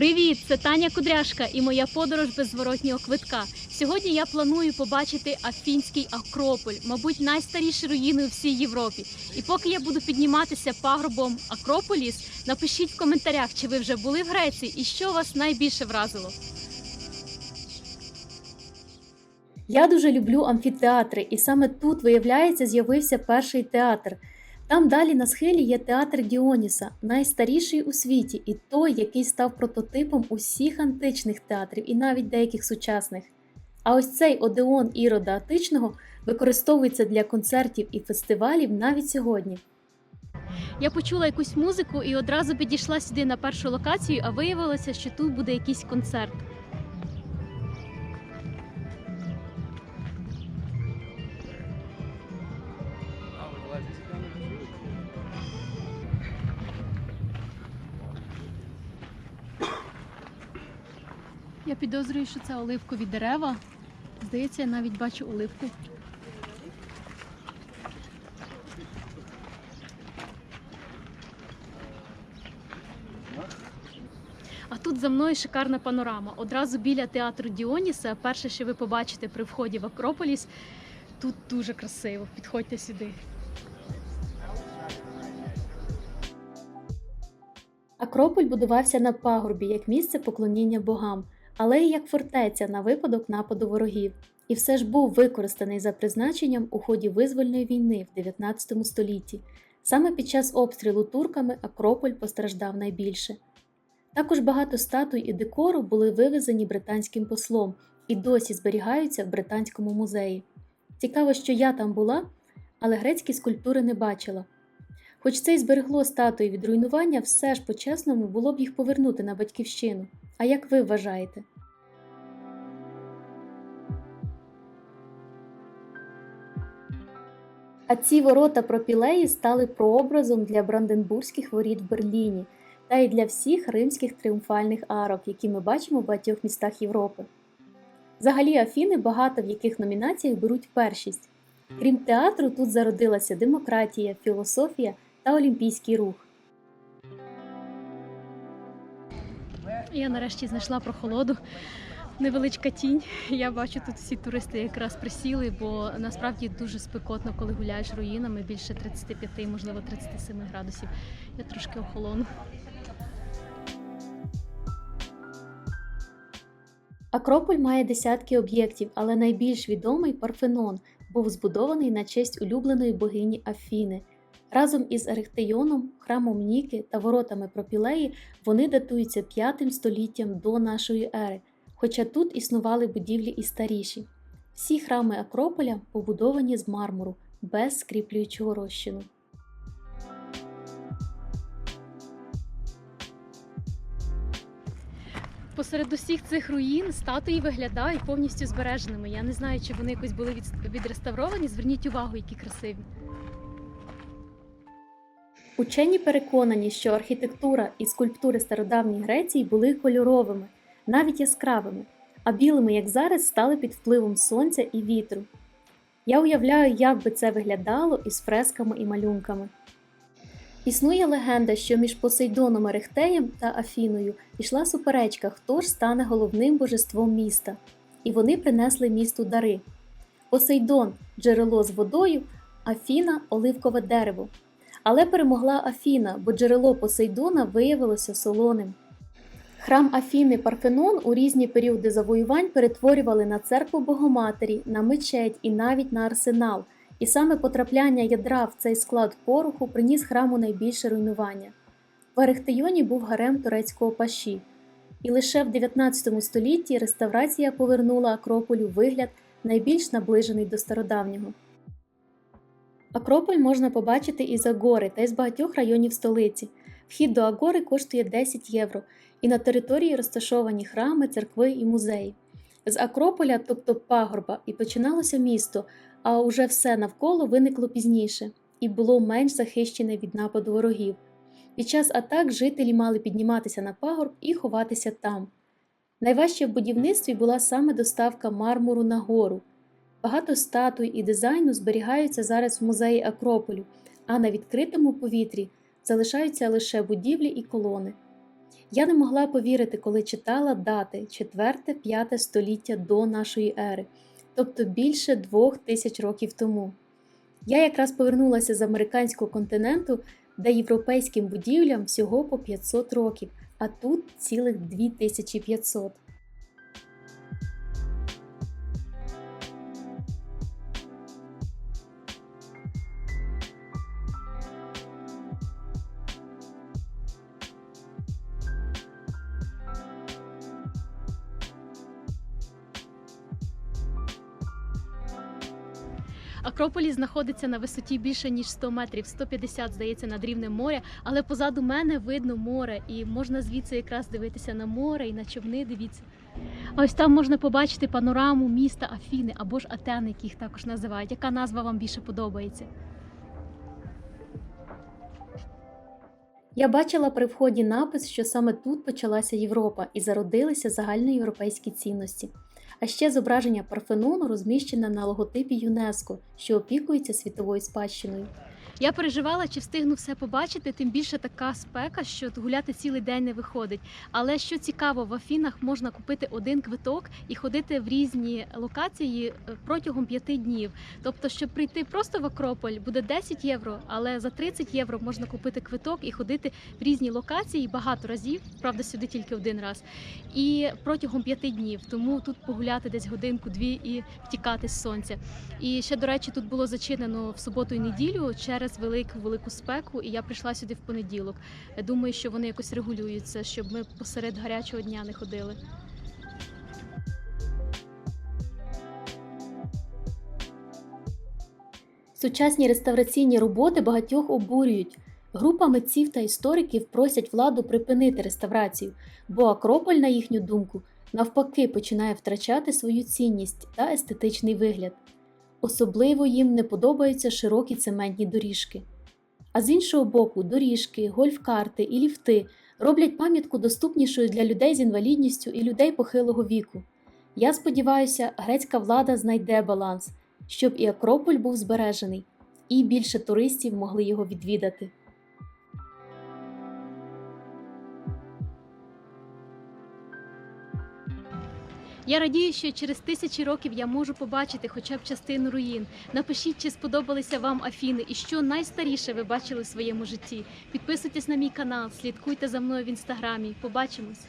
Привіт! Це Таня Кудряшка і моя подорож без зворотнього квитка. Сьогодні я планую побачити Афінський Акрополь, мабуть, найстаріші руїни у всій Європі. І поки я буду підніматися пагорбом Акрополіс, напишіть в коментарях, чи ви вже були в Греції і що вас найбільше вразило. Я дуже люблю амфітеатри, і саме тут, виявляється, з'явився перший театр. Там далі на схилі є театр Діоніса, найстаріший у світі, і той, який став прототипом усіх античних театрів і навіть деяких сучасних. А ось цей Одеон Ірода Атичного використовується для концертів і фестивалів навіть сьогодні. Я почула якусь музику і одразу підійшла сюди на першу локацію, а виявилося, що тут буде якийсь концерт. Я підозрюю, що це оливкові дерева. Здається, я навіть бачу оливку. А тут за мною шикарна панорама. Одразу біля театру Діоніса. Перше, що ви побачите при вході в Акрополіс, тут дуже красиво. Підходьте сюди. Акрополь будувався на пагорбі як місце поклоніння богам, але й як фортеця на випадок нападу ворогів. І все ж був використаний за призначенням у ході визвольної війни в 19 столітті. Саме під час обстрілу турками Акрополь постраждав найбільше. Також багато статуй і декору були вивезені британським послом і досі зберігаються в британському музеї. Цікаво, що я там була, але грецькі скульптури не бачила. Хоч це й зберегло статуї від руйнування, все ж по-чесному було б їх повернути на батьківщину. А як ви вважаєте? А ці ворота пропілеї стали прообразом для Бранденбурзьких воріт в Берліні та й для всіх римських тріумфальних арок, які ми бачимо в багатьох містах Європи. Взагалі Афіни багато в яких номінаціях беруть першість. Крім театру, тут зародилася демократія, філософія та олімпійський рух. Я нарешті знайшла прохолоду. Невеличка тінь. Я бачу тут всі туристи якраз присіли, бо насправді дуже спекотно, коли гуляєш руїнами більше 35, можливо 37 градусів. Я трошки охолону. Акрополь має десятки об'єктів, але найбільш відомий Парфенон був збудований на честь улюбленої богині Афіни. Разом із Ерехтейоном, храмом Ніки та воротами Пропілеї вони датуються 5 століттям до нашої ери, хоча тут існували будівлі і старіші. Всі храми Акрополя побудовані з мармуру, без скріплюючого розчину. Посеред усіх цих руїн статуї виглядають повністю збереженими. Я не знаю, чи вони якось були відреставровані. Зверніть увагу, які красиві. Учені переконані, що архітектура і скульптури стародавньої Греції були кольоровими, навіть яскравими, а білими, як зараз, стали під впливом сонця і вітру. Я уявляю, як би це виглядало із фресками і малюнками. Існує легенда, що між Посейдоном Ерехтеєм та Афіною йшла суперечка, хто ж стане головним божеством міста, і вони принесли місту дари. Посейдон джерело з водою, Афіна оливкове дерево. Але перемогла Афіна, бо джерело Посейдона виявилося солоним. Храм Афіни Парфенон у різні періоди завоювань перетворювали на церкву Богоматері, на мечеть і навіть на арсенал. І саме потрапляння ядра в цей склад пороху приніс храму найбільше руйнування. В Арехтейоні був гарем турецького паші, і лише в 19 столітті реставрація повернула Акрополю вигляд найбільш наближений до стародавнього. Акрополь можна побачити із Агори та із багатьох районів столиці. Вхід до Агори коштує 10 євро, і на території розташовані храми, церкви і музеї. З Акрополя, тобто пагорба, і починалося місто, а уже все навколо виникло пізніше і було менш захищене від нападу ворогів. Під час атак жителі мали підніматися на пагорб і ховатися там. Найважче в будівництві була саме доставка мармуру на гору. Багато статуй і дизайну зберігаються зараз в музеї Акрополю, а на відкритому повітрі залишаються лише будівлі і колони. Я не могла повірити, коли читала дати 4-5 століття до нашої ери, тобто більше двох тисяч років тому. Я якраз повернулася з американського континенту, де європейським будівлям всього по 500 років, а тут цілих 2500. Акрополіс знаходиться на висоті більше ніж 100 метрів, 150, здається, над рівнем моря. Але позаду мене видно море, і можна звідси якраз дивитися на море і на човни. Дивіться. А ось там можна побачити панораму міста Афіни або ж Атени, які їх також називають. Яка назва вам більше подобається? Я бачила при вході напис, що саме тут почалася Європа і зародилися загальноєвропейські цінності. А ще зображення Парфенону розміщене на логотипі ЮНЕСКО, що опікується світовою спадщиною. Я переживала, чи встигну все побачити, тим більше така спека, що гуляти цілий день не виходить. Але що цікаво, в Афінах можна купити один квиток і ходити в різні локації е, протягом п'яти днів. Тобто, щоб прийти просто в Акрополь, буде 10 євро, але за 30 євро можна купити квиток і ходити в різні локації багато разів. Правда, сюди тільки один раз. І протягом п'яти днів. Тому тут погуляти десь годинку-дві і втікати з сонця. І ще, до речі, тут було зачинено в суботу і неділю через велику велику спеку, і я прийшла сюди в понеділок. Думаю, що вони якось регулюються, щоб ми посеред гарячого дня не ходили. Сучасні реставраційні роботи багатьох обурюють. Група митців та істориків просять владу припинити реставрацію, бо Акрополь, на їхню думку, навпаки починає втрачати свою цінність та естетичний вигляд. Особливо їм не подобаються широкі цементні доріжки. А з іншого боку, доріжки, гольф-карти і ліфти роблять пам'ятку доступнішою для людей з інвалідністю і людей похилого віку. Я сподіваюся, грецька влада знайде баланс, щоб і Акрополь був збережений, і більше туристів могли його відвідати. Я радію, що через тисячі років я можу побачити хоча б частину руїн. Напишіть, чи сподобалися вам Афіни і що найстаріше ви бачили в своєму житті. Підписуйтесь на мій канал, слідкуйте за мною в інстаграмі. Побачимось!